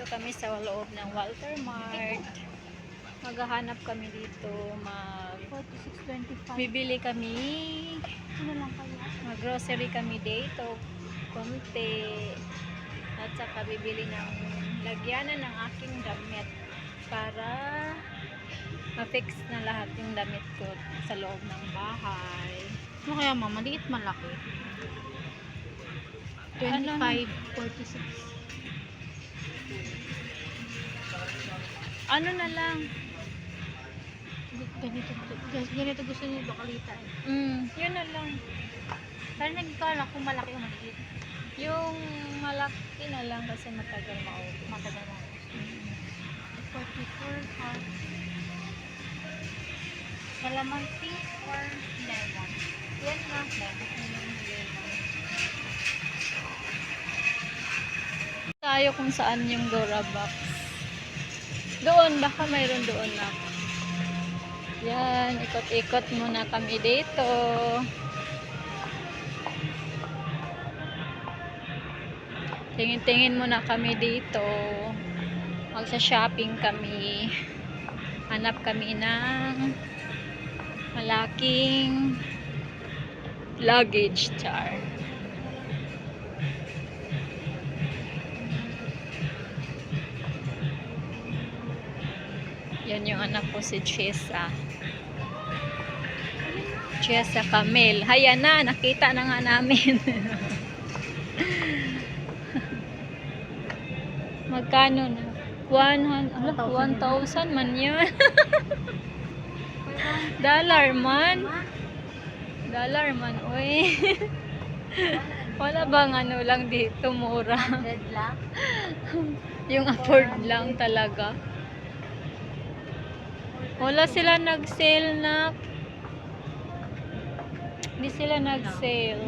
Dito kami sa loob ng Walter Mart. Maghahanap kami dito. Mag 46.25. bibili kami. Ano lang kaya? Mag-grocery kami dito. Konti. At saka bibili ng lagyanan ng aking damit para ma-fix na lahat yung damit ko sa loob ng bahay. Ano kaya mama? Maliit malaki. Ano? 25, 46. Ano na lang? Ganito, ganito, gusto niyo bakalita eh. Mm, yun na lang. Pero nagkala kung malaki o maliit. Yung malaki na lang kasi matagal maubos. Matagal mo. 44 or calamansi or lemon. Yan na. Tayo kung saan yung Dora box. Doon, baka mayroon doon na. Yan, ikot-ikot muna kami dito. Tingin-tingin muna kami dito. Magsa-shopping kami. Hanap kami ng malaking luggage char. Yan yung anak ko si Chesa. Chesa Camille. Hayan na, nakita na nga namin. Magkano na? 100, ano, 1,000 man yan. Dollar man. Dollar man, uy. Wala bang ano lang dito, mura. 100 lang. Yung afford lang talaga. Wala sila nag-sale na. Hindi sila nag-sale.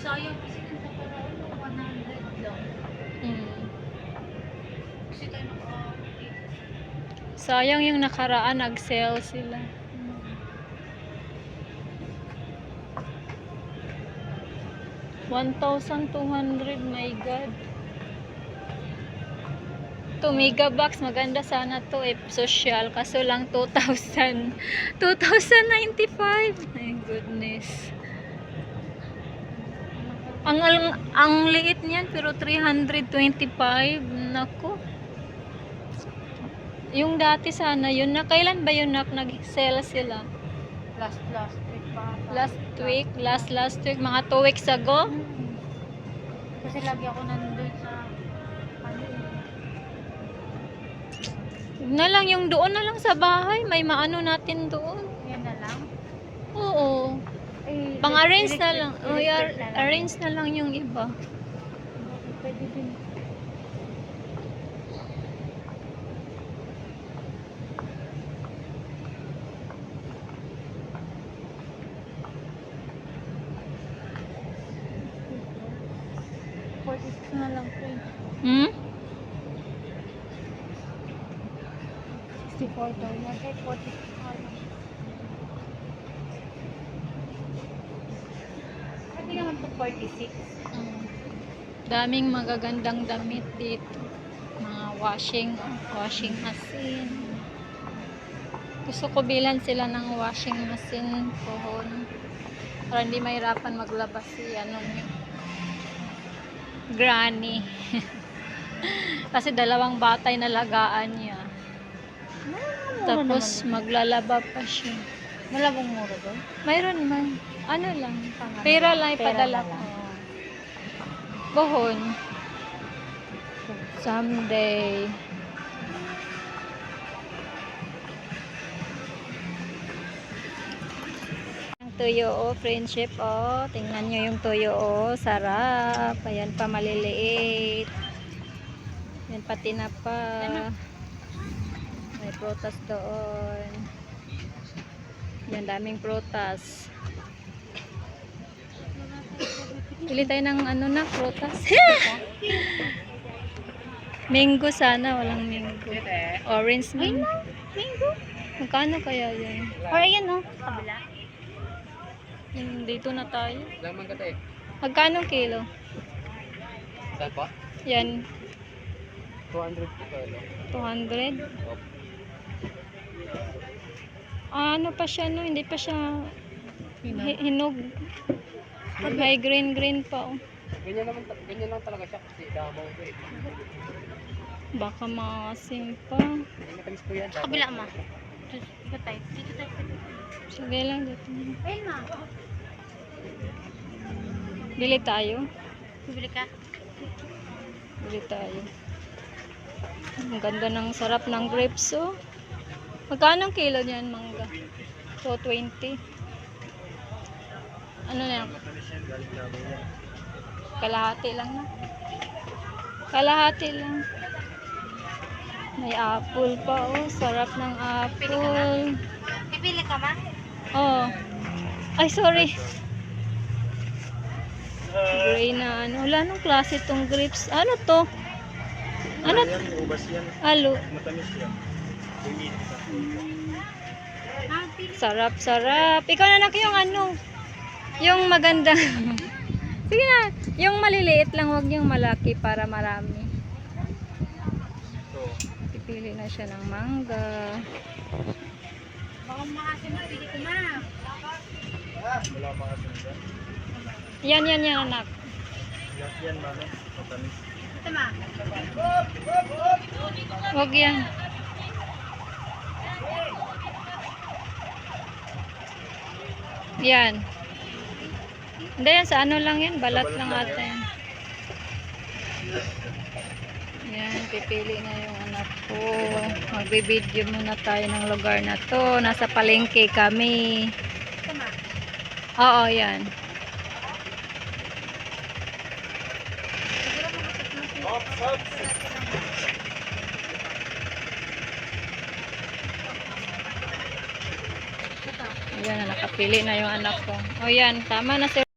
Sayang kasi kung sa paraan 100 lang. Mm. Kasi tayo Sayang yung nakaraan, nag-sale sila. One thousand two hundred, my God. To Megabox, maganda sana to eh, social. Kaso lang 2,000. 2,095. My goodness. Ang, ang, ang liit niyan, pero 325. Nako. Yung dati sana, yun na, kailan ba yun na nag-sell sila? last last week pa. Last week, last last week, mga 2 weeks ago? Mm. Kasi lagi ako nandun na lang yung doon na lang sa bahay, may maano natin doon. Yan na lang. Oo. Eh, Pang-arrange na lang. Oh, na lang. arrange na lang yung iba. Pwede din. Na lang po. Hmm? 64 daw yan. Eh, 46 na lang. Pwede naman to 46. Mm. Daming magagandang damit dito. Mga washing, washing machine. Gusto ko bilan sila ng washing machine pohon. Para hindi mahirapan maglabas si ano ni granny. Kasi dalawang batay na lagaan niya. Tapos maglalaba pa siya. Malabong mura doon? Mayroon man. Ano lang. Pera lang ipadala ko. Bohon. Someday. Ang tuyo oh, friendship oh. Tingnan nyo yung tuyo oh. Sarap. Ayan pa maliliit. Yan pati na pa. May prutas doon. Yan daming prutas. Pili tayo ng ano na, prutas. mango sana, walang mango. Orange man. Mango? Magkano kaya yan? Or ayan oh, sa kabila. Yung dito na tayo. Laman ka tayo. Magkano kilo? Saan po? Yan. 200 po kilo. 200? Ah, ano pa siya no? Hindi pa siya hi- hinog. May green green pa oh. Ganyan naman, ganyan lang talaga siya kasi damaw ko eh. Baka maasim pa. Matamis po yan. Sa kabila ma. Dito tayo. Dito tayo. Sige lang dito. Ayun ma. Bili tayo. Bibili ka? Bili tayo. Ang ganda ng sarap ng grapes oh. Magkano ang kilo niyan mangga? 220. Ano na yan? Kalahati lang na. Kalahati lang. May apple pa oh. Sarap ng apple. Bibili ka ma? Oh. Ay, sorry. Gray na ano. Wala nung klase tong grapes. Ano to? Ano? Yan, ubas yan. Alo. Matamis yan. Bili. Sarap, sarap. Ikaw na nak yung ano. Yung maganda. Sige na. Yung maliliit lang. Huwag yung malaki para marami. Pipili na siya ng mangga. Baka makasin mo. Bili ko ma. wala pa kasi dyan. Yan, yan, yan anak. Yan, yan mano. Matamis. Ito ma. Huwag yan. Yan. Hindi yan, sa ano lang yan. Balat balat lang ata yan. Yan, pipili na yung anak ko. Magbibideo muna tayo ng lugar na to. Nasa palengke kami. Oo, yan. Siguro makapit Ayan, nakapili na yung anak ko. O yan, tama na sir.